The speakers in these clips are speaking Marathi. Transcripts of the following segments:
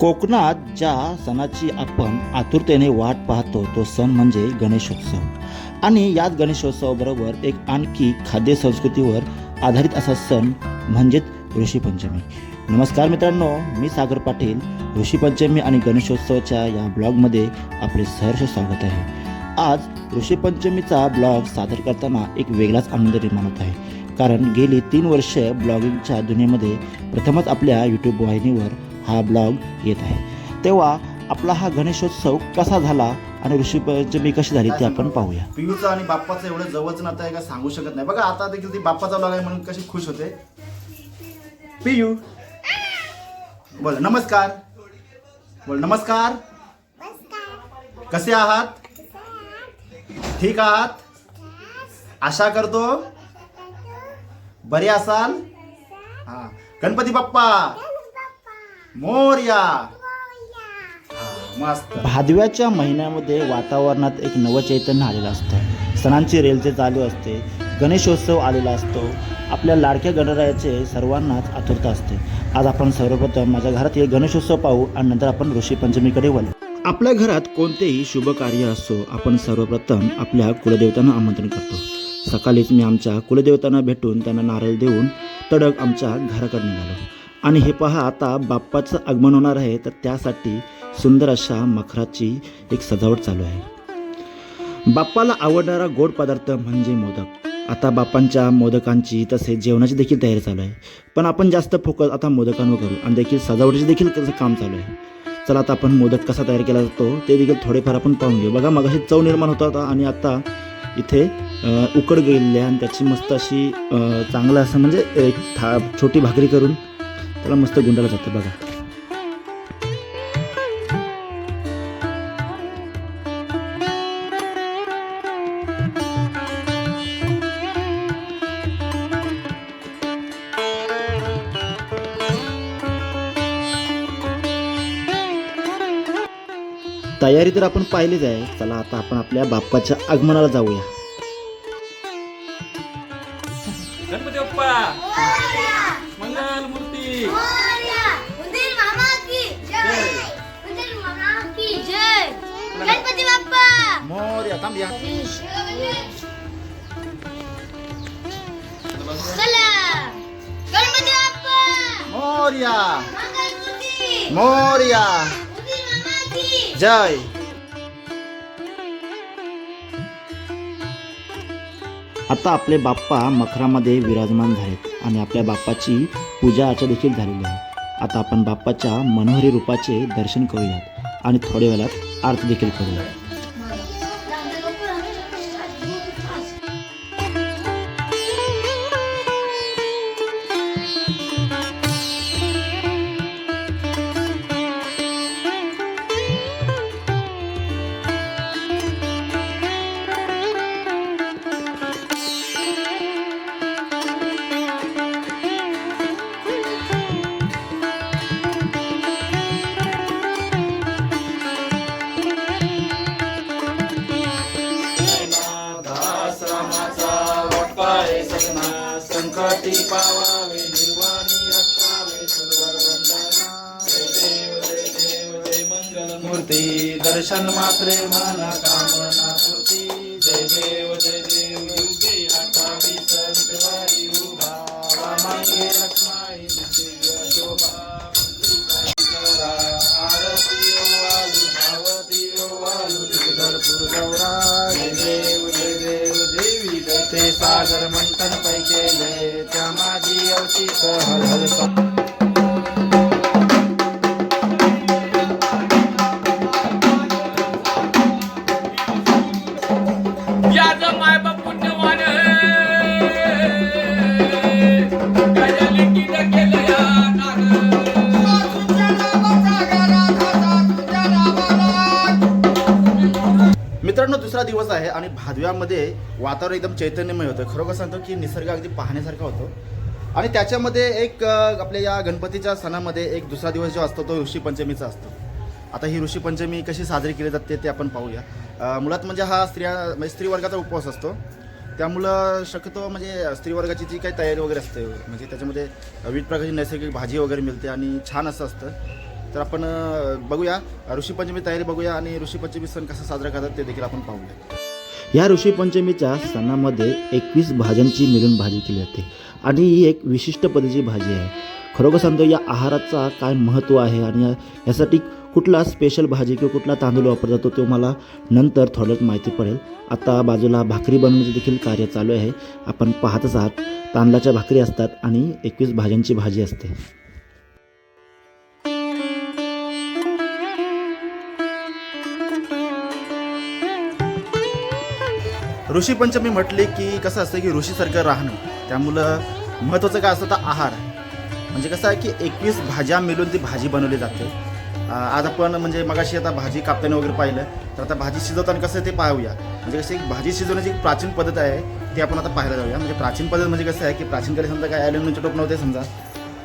कोकणात ज्या सणाची आपण आतुरतेने वाट पाहतो तो सण म्हणजे गणेशोत्सव. आणि याच गणेशोत्सवाबरोबर एक आणखी खाद्य संस्कृतीवर आधारित असा सण म्हणजेच ऋषीपंचमी. नमस्कार मित्रांनो मी सागर पाटील. ऋषीपंचमी आणि गणेशोत्सवाच्या या ब्लॉगमध्ये आपले सहर्ष स्वागत आहे. आज ऋषीपंचमीचा ब्लॉग सादर करताना एक वेगळाच आनंद निर्माण होत आहे. कारण गेली तीन वर्ष ब्लॉगिंगच्या दुनियेमध्ये प्रथमच आपल्या यूट्यूब वाहिनीवर हा ब्लॉग येत आहे. तेव्हा आपला हा गणेशोत्सव कसा झाला आणि ऋषीपंचमी कशी झाली ते आपण पाहूया. पियूचं आणि बाप्पाचं एवढं जवळचं नातं आहे का सांगू शकत नाही. बघा आता देखील ती बाप्पाचा ब्लॉग आहे म्हणून कशी खुश होते. पियू. बोल नमस्कार. बोल नमस्कार. कसे आहात? ठीक आहात? आशा करतो. बरे असाल? हा. गणपती बाप्पा. मोर्या. हा, मस्त. भादव्याच्या महिन्यामध्ये वातावरणात एक नवं चैतन्य आलेलं असतं. सणांची रेलचे चालू असते गणेशोत्सव आलेला असतो. आपल्या लाडक्या गणरायाचे सर्वांनाच आतुरता असते. आज आपण सर्वप्रथम माझ्या घरात एक गणेशोत्सव पाहू आणि नंतर आपण ऋषीपंचमीकडे वळू. आपल्या घरात कोणतेही शुभ कार्य असो आपण सर्वप्रथम आपल्या कुलदेवतांना आमंत्रण करतो. सकाळीच मी आमच्या कुलदेवतांना भेटून त्यांना नारळ देऊन तडक आमच्या घराकडे निघालो. आणि हे पहा आता बाप्पाचं आगमन होणार आहे तर त्यासाठी सुंदर अशा मखराची एक सजावट चालू आहे. बाप्पाला आवडणारा गोड पदार्थ म्हणजे मोदक. आता बाप्पांच्या मोदकांची तसेच जेवणाची देखील तयारी चालू आहे. पण आपण जास्त फोकस आता मोदकांवर करू आणि देखील सजावटीचे देखील त्याचं काम चालू आहे. चला आता आपण मोदक कसा तयार केला जातो ते देखील थोडेफार आपण पाहून घेऊ. बघा मग चव निर्माण होता होता आणि आता इथे उकड गेलेली आहे आणि त्याची मस्त अशी चांगलं असं म्हणजे एक था छोटी भाकरी करून त्याला मस्त गुंडाला जातं बघा. तयारी तर आपण पाहिलीच आहे. चला आता आपण आपल्या बाप्पाच्या आगमनाला जाऊया. मोर्या मोर्या जय आता आपले बाप्पा मखरामध्ये विराजमान झालेत आणि आपल्या बाप्पाची पूजा अर्चा देखील झालेली आहे. आता आपण बाप्पाच्या मनोहरी रूपाचे दर्शन करूयात आणि थोड्या वेळात आरती देखील करूया संकटी पावावे निर्वाणी रक्षावे सुंदर वंदना जय देव जय देव जय मंगल मूर्ती दर्शन मात्रे मला कामना. मित्रांनो दुसरा दिवस आहे आणि भादव्यामध्ये वातावरण एकदम चैतन्यमय होतं. खरोखर सांगतो की निसर्ग अगदी पाहण्यासारखा होतो. आणि त्याच्यामध्ये एक आपल्या या गणपतीच्या सणामध्ये एक दुसरा दिवस जो असतो तो ऋषीपंचमीचा असतो. आता ही ऋषीपंचमी कशी साजरी केली जाते ते आपण पाहूया. मुळात म्हणजे हा स्त्रिया म्हणजे स्त्रीवर्गाचा उपवास असतो. त्यामुळं शक्यतो म्हणजे स्त्रीवर्गाची जी काही तयारी वगैरे असते म्हणजे त्याच्यामध्ये विविध प्रकारची नैसर्गिक भाजी वगैरे मिळते आणि छान असं असतं. तर आपण बघूया. ऋषीपंचमी तयारी बघूया आणि ऋषीपंचमी सण कसा साजरा करतात ते देखील आपण पाहूया. या ऋषीपंचमीच्या सणामध्ये एकवीस भाज्यांची मिळून भाजी केली जाते. आणि ही एक विशिष्ट पद्धतीची भाजी आहे. खरोखर सांगतो या आहाराचा काय महत्त्व आहे आणि यासाठी कुठला स्पेशल भाजी किंवा कुठला तांदूळ वापरला जातो तो मला नंतर थोड्यात माहिती पडेल. आता बाजूला भाकरी बनवण्याचं देखील कार्य चालू आहे. आपण पाहतच आहात तांदळाच्या भाकरी असतात आणि एकवीस भाज्यांची भाजी असते. ऋषीपंचमी म्हटले की कसं असतं की ऋषीसारखं राहणं त्यामुळं महत्त्वाचं काय असतं तर आहार. म्हणजे कसं आहे की एकवीस भाज्या मिळून ती भाजी बनवली जाते. आज आपण म्हणजे मगाशी आता भाजी कापताना वगैरे पाहिलं तर आता भाजी शिजवताना कसं आहे ते पाहूया. म्हणजे कशी एक भाजी शिजवण्याची एक प्राचीन पद्धत आहे ती आपण आता पाहायला जाऊया. म्हणजे प्राचीन पद्धत म्हणजे कसं आहे की प्राचीन काळी समजा काय ॲल्युमिनियमचे टोप नव्हते समजा.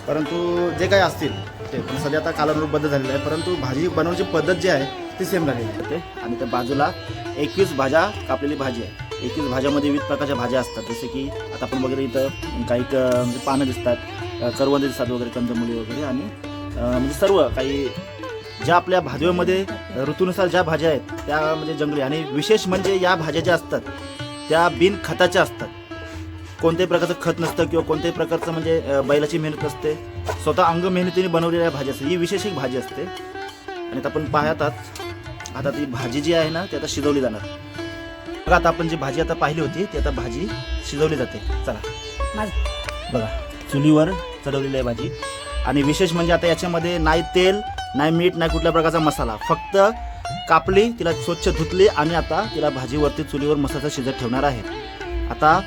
परंतु जे काय असतील ते पण सध्या आता कालानुरूप बदल झालेलं आहे. परंतु भाजी बनवण्याची पद्धत जी आहे ती सेम राहिलेली आहे. आणि त्या बाजूला एकवीस भाज्या कापलेली भाजी आहे. एकवीस भाज्यामध्ये विविध प्रकारच्या भाज्या असतात. जसे की आता आपण वगैरे इथं काही क- म्हणजे पानं दिसतात करवंदे दिसतात वगैरे कंदमुली वगैरे आणि म्हणजे सर्व काही ज्या आपल्या भाज्यामध्ये ऋतूनुसार ज्या भाज्या आहेत त्या म्हणजे जंगली. आणि विशेष म्हणजे या भाज्या ज्या असतात त्या बिन खताच्या असतात. कोणत्याही प्रकारचं खत नसतं किंवा कोणत्याही प्रकारचं म्हणजे बैलाची मेहनत नसते. स्वतः अंग मेहनतीने बनवलेल्या भाजी असते ही विशेष एक भाजी असते. आणि आता आपण पाहतात आता ती भाजी जी आहे ना ती आता शिजवली जाणार. बघा आता आपण जी भाजी आता पाहिली होती ती आता भाजी शिजवली जाते. चला. बघा चुलीवर चढवलेली आहे भाजी. आणि विशेष म्हणजे आता याच्यामध्ये नाही तेल नाही मीठ नाही कुठल्या प्रकारचा मसाला. फक्त कापली तिला स्वच्छ धुतली आणि आता तिला भाजीवरती चुलीवर मसाला शिजत ठेवणार आहे. आता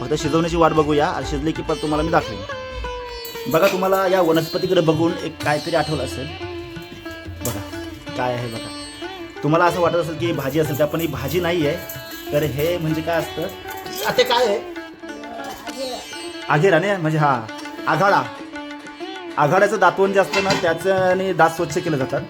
फक्त शिजवण्याची वाट बघूया. आणि शिजली की परत तुम्हाला मी दाखवेन. बघा तुम्हाला या वनस्पतीकडे बघून एक काहीतरी आठवलं असेल. बघा काय आहे बघा. तुम्हाला असं वाटत असेल की भाजी असेल तर पण ही भाजी नाही आहे तर हे म्हणजे काय असतं? आता काय आहे? आघेरा म्हणजे हा आघाडा. आघाड्याचं दातवण जे असतं ना त्याच्याने दात स्वच्छ केलं जातात.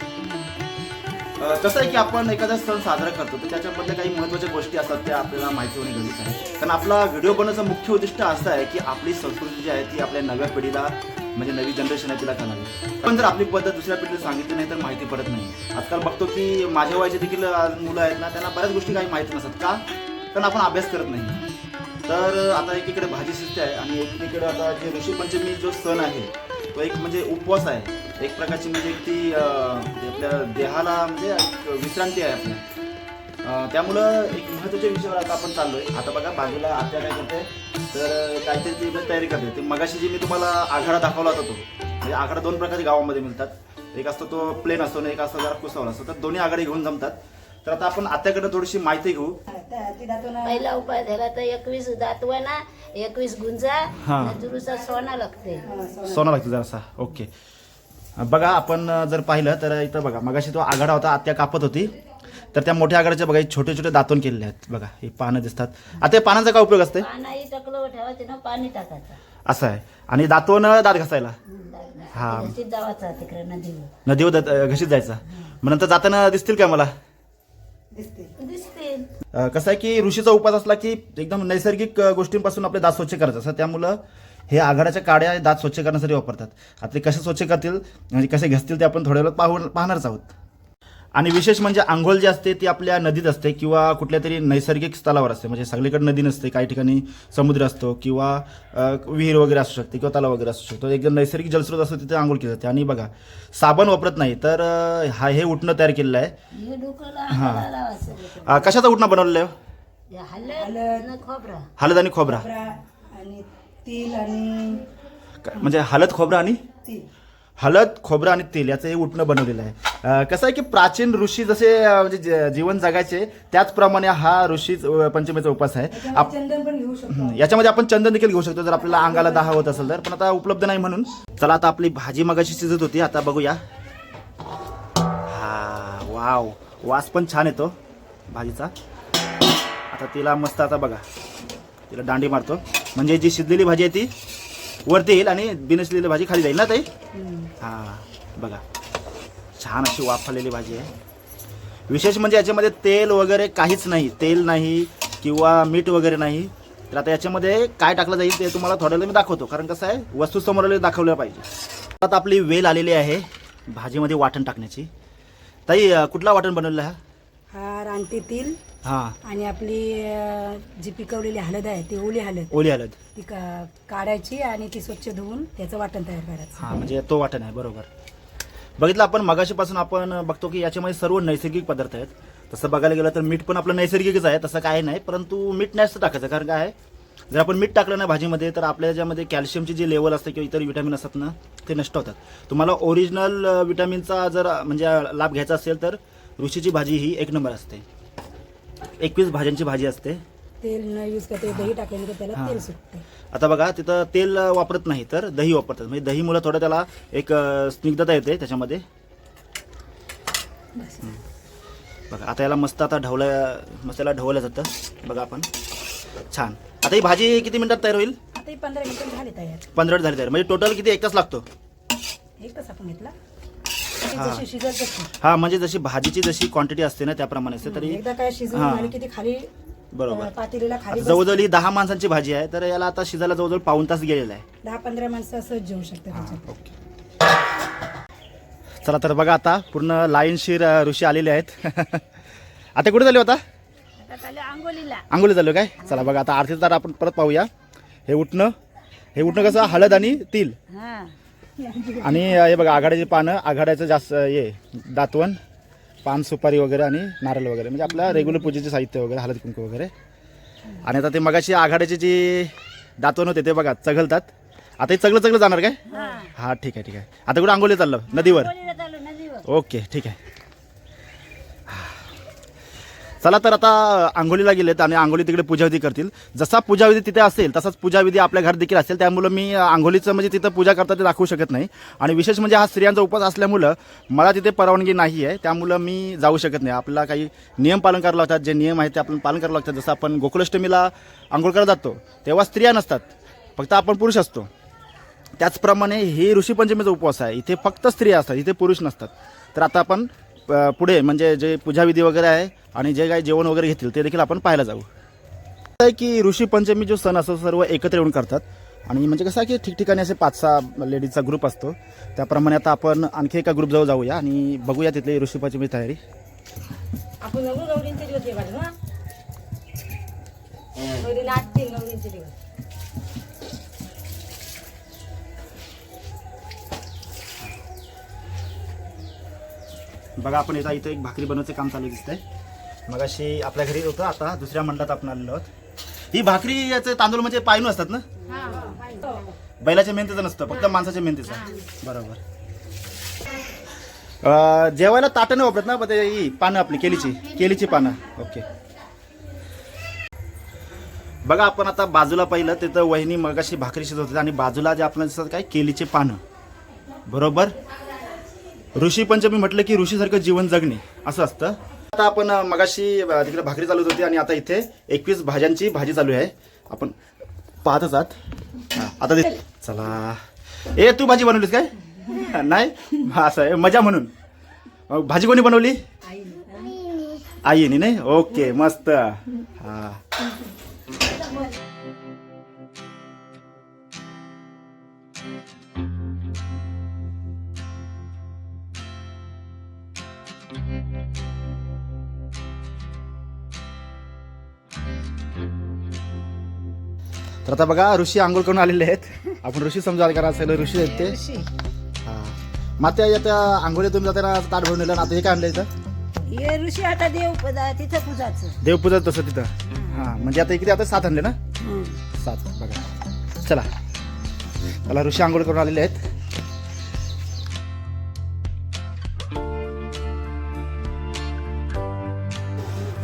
कसं आहे की आपण एखादा सण साजरा करतो तर त्याच्यामधल्या काही महत्त्वाच्या गोष्टी असतात त्या आपल्याला माहिती होणे गरजेचं आहे. कारण आपला व्हिडिओ बनवण्याचं मुख्य उद्दिष्ट असं आहे की आपली संस्कृती जी आहे ती आपल्या नव्या पिढीला म्हणजे नवी जनरेशन आहे तिला कळावी पण जर आपली पद्धत दुसऱ्या पिढीला सांगितली नाही तर माहिती पडत नाही. आजकाल बघतो की माझ्या वयाचे देखील मुलं आहेत ना त्यांना बऱ्याच गोष्टी काही माहिती नसतात का? कारण आपण अभ्यास करत नाही. तर आता एकीकडे भाजी शिजते आहे आणि एकीकडे आता जे ऋषीपंचमी जो सण आहे तो एक म्हणजे उपवास आहे. एक प्रकारची म्हणजे एक ती आपल्या देहाला म्हणजे विश्रांती आहे आपल्या त्यामुळं एक महत्त्वाच्या विषयावर आता आपण चाललो आहे आता बघा बाजूला आत्या काय करते? तर काहीतरी ती तयारी करते. ते मगाशी जी मी तुम्हाला आघाडा दाखवला होता तो म्हणजे आघाडा दोन प्रकारच्या गावामध्ये मिळतात. एक असतो तो प्लेन असतो आणि एक असतो जरा कुसावला असतो. तर दोन्ही आघाडी घेऊन जमतात. तर आता आपण आत्याकडे थोडीशी माहिती घेऊ. पहिला उपाय झाला तर एकवीस दातवाना एकवीस गुंजा हा. नजुरूचा सोना लागते. सोना लागते. जरासा. ओके. बघा आपण जर पाहिलं तर इथं बघा मगाशी तो आघाडा होता आत्या कापत होती. तर त्या मोठ्या आघाड्याच्या बघा हे छोटे छोटे दातून केलेले आहेत बघा हे पानं दिसतात. आता या पानांचा काय उपयोग असते पानाही टाकलं ठेवायचं ना पाणी टाकायचं. असं आहे. आणि दातवण दात घासायला? हा. जावाचा तिकडे नदीवर. नदीवर दात- घशीत जायचा. मग नंतर जाताना दिसतील काय मला? दिसते अं, कसं आहे की ऋषीचा उपास असला की एकदम नैसर्गिक अं, गोष्टींपासून आपले दात स्वच्छ करायचं. असं त्यामुळं हे आघाड्याच्या काड्या दात स्वच्छ करण्यासाठी वापरतात. आता ते कसे स्वच्छ करतील म्हणजे कसे घसतील ते आपण थोड्या वेळात पाहू पाहणारच आहोत. आणि विशेष म्हणजे आंघोळ जी असते ती आपल्या नदीत असते किंवा कुठल्या तरी नैसर्गिक स्थलावर असते. म्हणजे सगळीकडे नदी नसते काही ठिकाणी समुद्र असतो किंवा विहीर वगैरे असू शकते किंवा तलाव वगैरे असू शकतो. एकदम नैसर्गिक जलस्रोत असतो तिथे आंघोळ केली जाते. आणि बघा साबण वापरत नाही तर हा हे उठणं तयार केलेलं आहे. हे कशाचा उठणं बनवलेलं आहे हे? हलद न खोबरा. हळद आणि खोबरा. आणि तेल आणि काय- म्हणजे हळद खोबरा आणि तेल हळद खोबरं आणि तेल याचं हे उठणं बनवलेलं आहे. कसं आहे की प्राचीन ऋषी जसे म्हणजे जीवन जगायचे त्याचप्रमाणे हा ऋषी पंचमीचा उपास आहे. आप- याच्यामध्ये आपण चंदन देखील घेऊ शकतो जर आपल्याला अंगाला दहा होत असेल तर. पण आता उपलब्ध नाही म्हणून. चला आता आपली भाजी मगाशी शिजत होती आता बघूया. हा वाव. वास पण छान येतो भाजीचा. आता तिला मस्त आता बघा. तिला दांडी मारतो. म्हणजे जी शिजलेली भाजी आहे ती वरती येईल आणि बिनसलेली भाजी खाली जाईल ना ताई? हा बघा. छान अशी वाफलेली भाजी आहे. विशेष म्हणजे याच्यामध्ये तेल वगैरे काहीच नाही. तेल नाही किंवा मीठ वगैरे नाही. तर आता याच्यामध्ये काय टाकलं जाईल ते तुम्हाला थोड्या मी दाखवतो. कारण कसं आहे वस्तू समोर दाखवल्या पाहिजे. आता आपली वेल आलेली आहे भाजीमध्ये वाटण टाकण्याची. ताई कुठला वाटण बनवलेला हा हा रानटी तेल हां. आणि आपली अं, जी पिकवलेली हळद आहे ती ओली हळद. ओली हळद. ती का- काढायची आणि ती स्वच्छ धुवून त्याचं वाटण तयार करायचं. हां म्हणजे तो वाटण आहे बरोबर. बघितलं आपण मगाशीपासून आपण बघतो की याच्यामध्ये सर्व नैसर्गिक पदार्थ आहेत. तसं बघायला गेलं तर मीठ पण आपलं नैसर्गिकच आहे तसं काय नाही. परंतु मीठ नाही टाकायचं कारण काय आहे? जर आपण मीठ टाकलं ना भाजीमध्ये तर आपल्या ज्यामध्ये कॅल्शियमची जी लेवल असते किंवा इतर विटॅमिन असतात ना ते नष्ट होतात. तुम्हाला ओरिजिनल विटॅमिनचा जर अं, म्हणजे लाभ घ्यायचा असेल तर ऋषीची भाजी ही एक नंबर असते. एकवीस भाज्यांची भाजी असते. तेल न यूज करते दही टाकल्यानंतर त्याला. तेल सुटते आता बघा तिथं तेल वापरत नाही तर दही वापरतात. म्हणजे दहीमुळे थोडं त्याला एक स्निग्धता येते त्याच्यामध्ये. हं. बघा आता याला मस्त आता ढवल्या मस्त याला ढवलं जातं. बघा आपण. छान. आता ही भाजी किती मिनिटात तयार होईल? आता ही पंधरा मिनिटं झाली तयार. पंधरा मिनिट झाली तयार. म्हणजे टोटल किती? एक तास लागतो. एक तास आपण घेतला. जशी शिजत तशी. हा म्हणजे जशी भाजीची जशी क्वांटिटी असते ना त्याप्रमाणे असते तरी एकदा काय शिजवून हा. झाली की ती खाली बरोबर. अं, पातेलीला खाली आता जवळजवळ ही दहा माणसांची भाजी आहे तर याला आता शिजायला जवळजवळ पाऊन तास गेलेला आहे. दहा पंधरा माणसं जेवू शकते त्याच्यात. ओके. चला तर बघा आता पूर्ण लाईनशीर अ, ऋषी आलेले आहेत. आता कुठे झाले होता आंघोलीला आंघोली झालो काय? चला बघा आता आरती तर आपण परत पाहूया. हे उठणं हे उठणं कसं? हळद आणि तिल. हा. आणि हे बघा आघाड्याची पानं आघाड्याचं जास्त हे दातवण पान सुपारी वगैरे आणि नारळ वगैरे. म्हणजे आपल्या रेग्युलर पूजेचे साहित्य वगैरे हळद कुंकू वगैरे. आणि आता ते मगाशी आघाड्याची जी दातवण होते ते बघा चघलतात. आता हे चगलं चगलं जाणार काय? हा. ठीक आहे ठीक आहे. आता कुठं आंघोली चाललं नदीवर. ओके ठीक आहे. चला तर आता आंघोलीला गेलेत आणि आंघोळी तिकडे पूजाविधी करतील. जसा पूजाविधी तिथे असेल तसाच पूजाविधी आपल्या घरात देखील असेल. त्यामुळं मी आंघोलीचं म्हणजे तिथं पूजा करता ते दाखवू शकत नाही. आणि विशेष म्हणजे हा स्त्रियांचा उपवास असल्यामुळं मला तिथे परवानगी नाही आहे. त्यामुळं मी जाऊ शकत नाही. आपला काही नियम पालन करावं लागतात. जे नियम आहेत ते आपण पालन करावं लागतात. जसं आपण गोकुलाष्टमीला आंघोळ करायला जातो तेव्हा स्त्रिया नसतात. फक्त आपण पुरुष असतो. त्याचप्रमाणे हे ऋषीपंचमीचा उपवास आहे. इथे फक्त स्त्रिया असतात. इथे पुरुष नसतात. तर आता आपण पुढे म्हणजे जे पूजाविधी वगैरे आहे आणि जे काही जेवण वगैरे घेतील ते देखील आपण पाहायला जाऊ. आहे की ऋषीपंचमी जो सण असतो सर्व एकत्र येऊन करतात. आणि म्हणजे कसं आहे की ठिकठिकाणी असे पाच सहा लेडीजचा ग्रुप असतो. त्याप्रमाणे आता आपण आणखी एका ग्रुपजवळ जाऊया आणि बघूया तिथली ऋषीपंचमी तयारी. आपण बघा आपण इथं इथं एक भाकरी बनवायचं काम चालू दिसतंय. मग अशी आपल्या घरी होतं आता दुसऱ्या मंडळात आपण आलेलो आहोत. ही भाकरी याचे तांदूळ म्हणजे पायनू असतात ना? बैलाच्या मेहनतीचं नसतं फक्त माणसाच्या मेहनतीचं. बरोबर. अं, जेवायला ताटं नाही वापरत ना पण ते ही पानं आपली केलीची. केलीची पानं. ओके. बघा आपण आता बाजूला पाहिलं तिथं वहिनी मगाशी भाकरी शिजवत होती आणि बाजूला जे आपण दिसतात काय केलीचे पानं. बरोबर? ऋषी पंचमी म्हटलं की ऋषीसारखं जीवन जगणे असं असतं. आता आपण मगाशी तिकडे भाकरी चालू होती आणि आता इथे एकवीस भाज्यांची भाजी चालू आहे. आपण पाहतच आहात. आता दे चला. ए तू भाजी बनवलीस काय? नाही? असं आहे. मजा म्हणून. भाजी कोणी बनवली? आईने नाही? ओके मस्त. हा. तर आता बघा ऋषी आंघोळ करून आलेले आहेत. आपण ऋषी समजा करा असेल ऋषी आहेत ते. हा. मात्या येत्या आंघोळी तुम्ही जाताना ताट भरून ना आता हे काय आणलं इथं? ये ऋषी आता देव पदा तिथं पूजाचं. देवपूजा तसं तिथं. हा म्हणजे आता इकडे आता सात आणले ना? सात बघा. चला. चला ऋषी आंघोळ करून आलेले आहेत.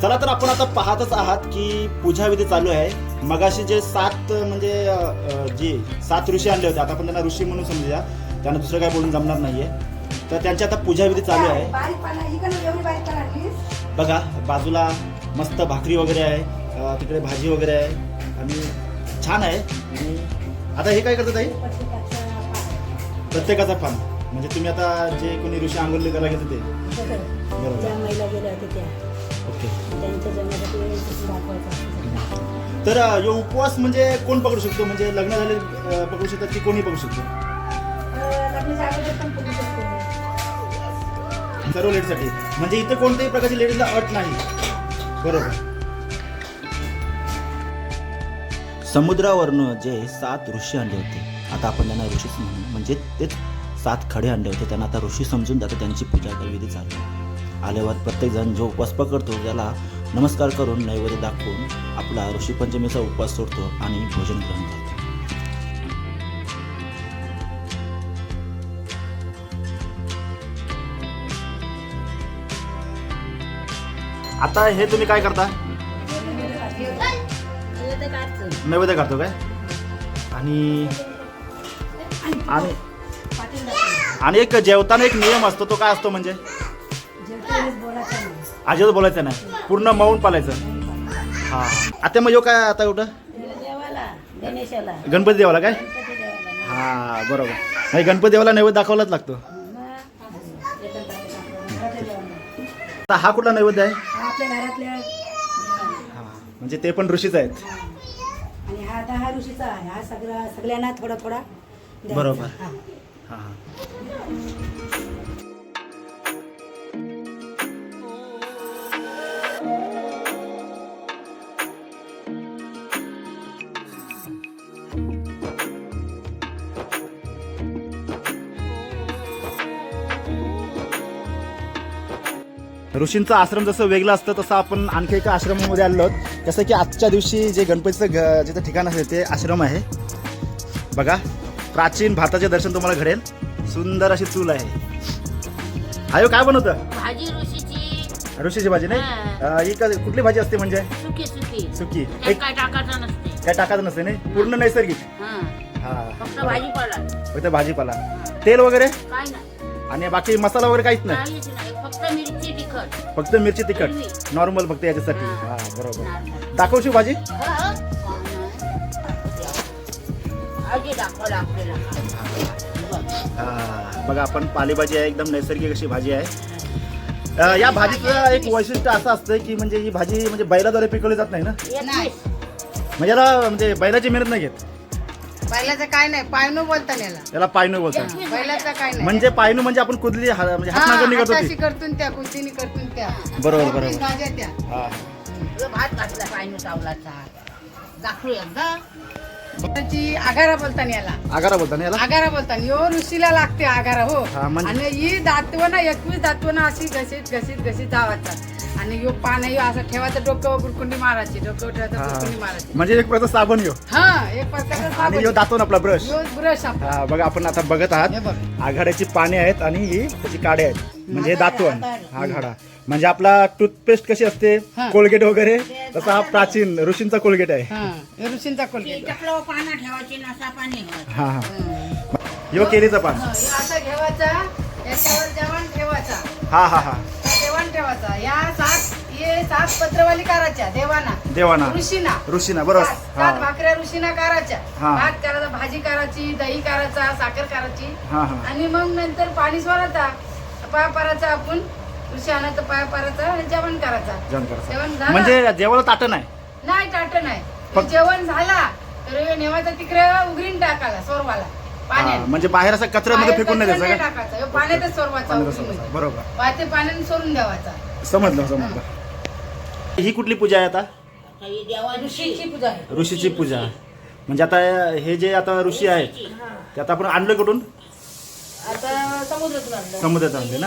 चला तर आपण आता पाहतच आहात की पूजाविधी चालू आहे. मगाशी जे सात म्हणजे जे सात ऋषी आणले होते आता आपण त्यांना ऋषी म्हणून समजूया. त्यांना दुसरं काय बोलून जमणार नाहीये. तर त्यांची आता पूजाविधी चालू आहे. ही बघा बाजूला मस्त भाकरी वगैरे आहे तिकडे भाजी वगैरे आहे आणि छान आहे. आणि आता हे काय करतात आई प्रत्येकाचं पान. म्हणजे तुम्ही आता जे कोणी ऋषी आंघोळी करायला घेतं ते? बरोबर. ओके. त्यांच्या दाखवायचं. तर यो उपवास म्हणजे कोण पकडू शकतो? म्हणजे लग्न झाले अ, पकडू शकतात की कोणी पकडू शकतो? अं, लग्नाच्या अगोदर पण करू शकतो सर्व लेडीजसाठी. म्हणजे इथे कोणत्याही प्रकारची लेडीजला अट नाही. बरोबर. समुद्रावरनं जे सात ऋषी अंडे होते आता आपण त्यांना ऋषीच म्हणू म्हणजे तेच सात खडे अंडे होते. त्यांना आता ऋषी समजून जाते त्यांची पूजा विधी चालू आहे. आल्यावर प्रत्येकजण जो उपवास पकडतो त्याला नमस्कार करून नैवेद्य दाखवून आपला ऋषीपंचमीचा उपवास सोडतो आणि भोजन ग्रहण करतो आता हे तुम्ही काय करता? नैवेद्य करतो काय? आणि आणि एक जेवताना एक नियम असतो तो काय असतो म्हणजे? अजिबात बोलायचं नाही. पूर्ण मौन पालायचं. हा. आता मग यो काय आता कुठं? देवाला गणेशाला. गणपती देवाला काय? गणपती देवाला. हा बरोबर. नाही गणपती देवाला नैवेद्य दाखवलाच लागतो. आता हा कुठला नैवेद्य आहे? आपल्या घरातल्या. हा म्हणजे ते पण ऋषीच आहेत. आणि हा आता हा ऋषीचा आहे. हा सगळा सगळ्यांना थोडा थोडा. द्यायचा. बरोबर. हा. हा. ऋषींचा आश्रम जसं वेगळं असतं तसं आपण आणखी एका आश्रमामध्ये आलो आहोत. जसं की आजच्या दिवशी जे गणपतीचं घ जिथं ठिकाण आहे ते आश्रम आहे. बघा प्राचीन भारताचे दर्शन तुम्हाला घडेल. सुंदर अशी चूल आहे. आयो काय बनवतं? भाजी ऋषीची. ऋषीची भाजी नाही. अं, ही का- कुठली भाजी असते म्हणजे? सुकी सुकी. सुकी. त्यात एक काय टाकायचं नसते. काय टाकायचं नसते नाही? पूर्ण नैसर्गिक. हा. हा. भाजीपाला. फक्त भाजीपाला. तेल वगैरे? काय नाही. आणि बाकी मसाला वगैरे काहीच नाही? काहीच नाही. फक्त मिरची. फक्त मिरची तिखट नॉर्मल फक्त याच्यासाठी हा. बरोबर. दाखवशी भाजी हा? हा, बघा आपण पालेभाजी आहे एकदम नैसर्गिक अशी भाजी आहे या भाजीचं एक वैशिष्ट्य असं असतं की म्हणजे ही भाजी म्हणजे बैलाद्वारे पिकवली जात नाही ना. म्हणजे याला म्हणजे बैलाची मेहनत नाही घेत बैलाचं काय नाही पायनू बोलता याला याला पायनू बोलतात बैलाचं काय नाही. म्हणजे पायनू म्हणजे आपण कुदली हा- म्हणजे हा, हातनागरणी करतो हाताशी ती करतून त्या कुस्तीनी करतून त्या. बरोबर बरोबर. गाज्या त्या. हा. तो भात घातला पाहिजे चावलाचा. दाखवू एकदा. त्याची आगारा बोलता याला आगारा बोलता ना याला आगारा बोलता यो ऋषीला लागते आगारा हो. हा, म्हणजे- आणि ही दातवना एकवीस दातवना अशी घशीत घशीत घशीत जावाचा. आणि यो पान यो असं ठेवायचं डोक्यावर बुरकुंडी मारायची डोक्यावर ठेवायचं. बुरकुंडी मारायची. म्हणजे एक प्रकारचा साबण यो. हा एक प्रकारचा आणि साबण. यो दातून आपला ब्रश यो ब्रश आपला हा बघा आपण आता बघत हे आहात बघ. आघाड्याची पाने आहेत आणि ही त्याची काडे आहेत. म्हणजे हे दातवण हा घाडा म्हणजे आपला टूथपेस्ट कशी असते? हा. कोलगेट वगैरे? तसा हा प्राचीन ऋषींचा कोलगेट आहे. हा हे ऋषींचा कोलगेट. टाकलं पाना ठेवायची नसा पाणी हा हा. यो केलीचा पान. असं ठेवायचा याच्यावर जेवण ठेवायचा. हा हा हा. जेवण ठेवायचा. या सात हे सात पत्रवाली करायच्या देवाना. देवाना. ऋषीना. ऋषीना बरोबर. सात सात हा. भाकऱ्या ऋषीना करायच्या. हा. भात करायचा भाजी करायची दही करायचा साखर करायची. हा हा. आणि मग नंतर पाणी सोडायचा. पाया पारायचा आपण. ऋषी आणायचं पाया पारायचा आणि जेवण करायचा. जेवण जेवण करायचं झालं? म्हणजे जेवायला ताट नाही? नाही टाट नाही. फक्त- जेवण झाला तर हे नेवायचा तिकडे उघडीन टाकायला सोरवाला. हा, पाण्यात म्हणजे बाहेर असं कचऱ्यामध्ये फेकून नाही कचरा द्यायचं का टाकायचा. पाण्यातच पाण्यात. असं- बरोबर. पाण्याने सोडून समजलं समजलं. ही कुठली पूजा आहे आता? देवा ऋषीची. पूजा आहे. ऋषीची पूजा. म्हणजे आता हे जे आता ऋषी आहेत ते आता आपण आणलं कुठून? आता समुद्रातून आणलं. समुद्रात आणले ना?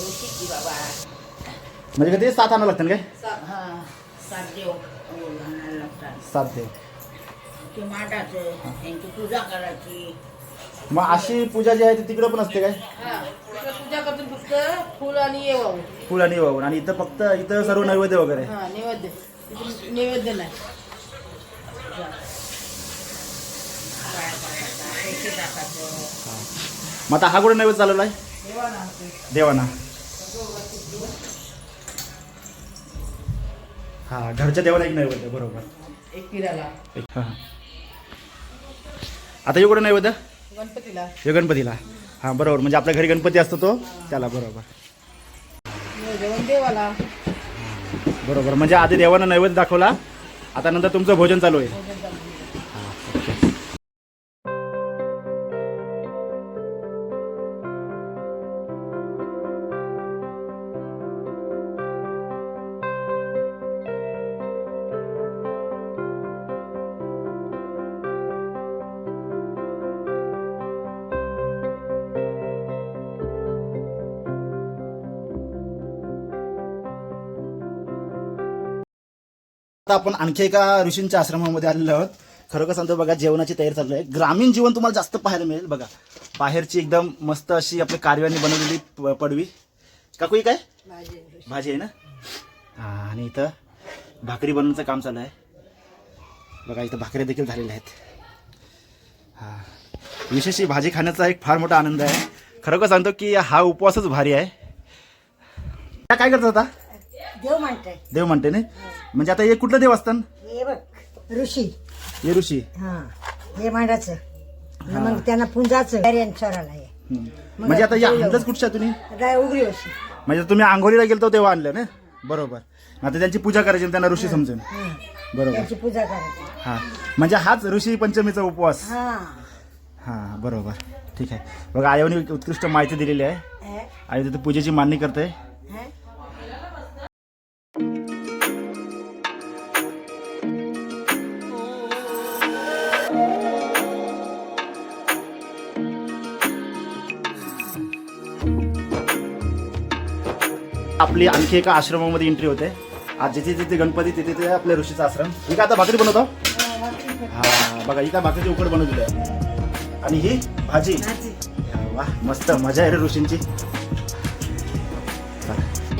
ऋषीची बाबा. म्हणजे कधी? सात आणावं लागतं ना काय हा. सात देव. लागतात. सात देव. ते मांडायचं त्यांची पूजा करायची. मग अशी पूजा जी आहे ती तिकडं पण असते काय? हा तिकडे पूजा करतो फक्त फुल आणि येवावं फुल आणि वाहून. आणि इथं फक्त इथं सर्व नैवेद्य वगैरे? हा नैवेद्य. नाही. पैसे टाकायचं? मग आता हा कुठे नैवेद्य चालवला आहे? देवाना हा घरच्या देवाला एक नैवेद्य बरोबर. एक किराला. हा. आता कुठे नैवेद्य गणपतीला. हे गणपतीला. हा बरोबर. म्हणजे आपल्या घरी गणपती असतो तो. त्याला बरोबर. जेवण देवाला. बरोबर. म्हणजे आधी देवानं नैवेद्य दाखवला. आता नंतर तुमचं भोजन चालू आहे. आता आपण आणखी एका ऋषींच्या आश्रमामध्ये आलेलो आहोत. खरोखर सांगतो बघा जेवणाची तयारी चालू आहे. ग्रामीण जीवन तुम्हाला जास्त पाहायला मिळेल बघा. बाहेरची एकदम मस्त अशी आपल्या कारव्याने बनवलेली पडवी. काकू ही काय? भाजी आहे. ना? हा आणि इथं भाकरी बनवण्याचं काम चालू आहे. बघा इथं भाकऱ्या देखील झालेल्या आहेत. हा. विशेष ही भाजी खाण्याचा एक फार मोठा आनंद आहे. खरोखर सांगतो की हा उपवासच भारी आहे. काय करतात आता? देव म्हणते देव म्हणते ना? म्हणजे आता हे कुठलं देव असतं? हे बघ ऋषी. हे ऋषी. हा हे मांडाचं. मग त्यांना पुंजाचं. हम्म. म्हणजे आता या आणलंच कुठच्या तुम्ही? उघडी म्हणजे तुम्ही आंघोळीला गेलतो तेव्हा आणलं ना? बरोबर. आता त्यांची पूजा करायची आणि त्यांना ऋषी समजून बरोबर. त्यांची पूजा करायची. हा. म्हणजे हाच ऋषी पंचमीचा उपवास. हा. हा बरोबर. ठीक आहे. बघा आयोनी उत्कृष्ट माहिती दिलेली आहे. हे, आणि तिथे पूजेची मान्य करते आपली आणखी एका आश्रमामध्ये एंट्री होते. आज जिथे जिथे गणपती तिथे तिथे आपल्या ऋषीचा आश्रम. ही काय आता भाकरी बनवतो. हा बघा ही काय भाकरीची उकड बनवलेली आहे. आणि ही भाजी. वा मस्त मजा आहे रे ऋषींची.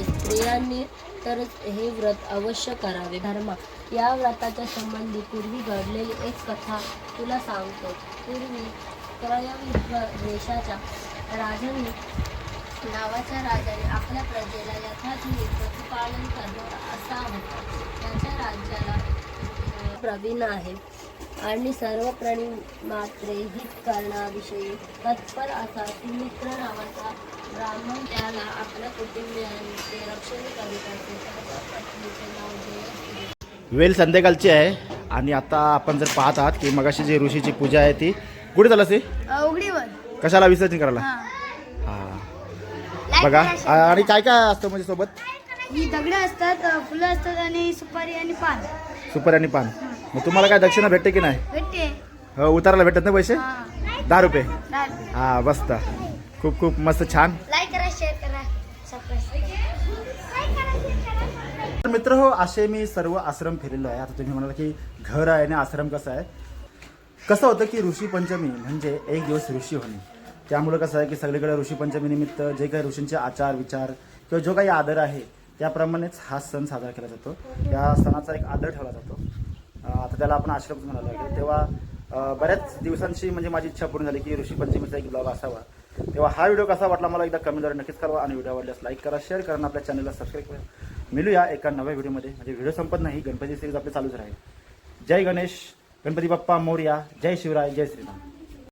स्त्रियांनी तर हे व्रत अवश्य करावे. धर्मा या व्रताच्या संबंधी पूर्वी घडलेली एक कथा तुला सांगतो. पूर्वी त्रयविश्व देशाच्या राजांनी नावाच्या राजाने आपल्या प्रजेला यथाचिनी प्रतिपालन करणारा असा होता. त्याच्या राज्याला प्रवीण आहे. आणि सर्व प्राणी मात्रे हित करण्याविषयी तत्पर असा सुमित्र नावाचा ब्राह्मण त्याला आपल्या कुटुंबियांचे रक्षण करीत असे. त्याच्या पत्नीचे नाव वेल संध्याकाळची आहे. आणि आता आपण जर पाहत आहात की मगाशी जी ऋषीची पूजा आहे ती कुठे झालं ती उघडीवर. कशाला विसर्जन करायला? हा. बघा आणि काय काय असतं म्हणजे सोबत? ही दगड असतात फुलं असतात आणि सुपारी आणि पान. सुपारी आणि पान. मग तुम्हाला काय दक्षिणा भेटते की नाही? भेटते. हो उतारायला भेटत ना पैसे? दहा रुपये. हा बसता खूप खूप मस्त छान. करा शेअर करा सबस्क्राईब तर मित्र हो असे मी सर्व आश्रम फिरलेलो आहे. आता तुम्ही म्हणाला की घर आहे आणि आश्रम कसं आहे? कसं होतं की ऋषी पंचमी म्हणजे एक दिवस ऋषी होणे. त्यामुळं कसं आहे की सगळीकडे ऋषीपंचमीनिमित्त जे काही ऋषींचे आचार विचार किंवा जो काही आदर आहे त्याप्रमाणेच हा सण साजरा केला जातो. त्या सणाचा एक आदर ठेवला जातो. आता त्याला आपण आश्रम म्हणायला लागेल. तेव्हा बऱ्याच दिवसांची म्हणजे माझी इच्छा पूर्ण झाली की ऋषीपंचमीचा एक ब्लॉग असावा. तेव्हा हा व्हिडिओ कसा वाटला मला एकदा कमेंटद्वारे नक्कीच करा आणि व्हिडिओ आवडल्यास लाईक करा शेअर करा आपल्या चॅनलला सबस्क्राईब करा. मिळूया एका नव्या व्हिडिओमध्ये. म्हणजे व्हिडिओ संपत नाही गणपती सिरीज आपली चालूच राहील. जय गणेश गणपती बाप्पा मोर्या जय शिवराय जय श्रीराम.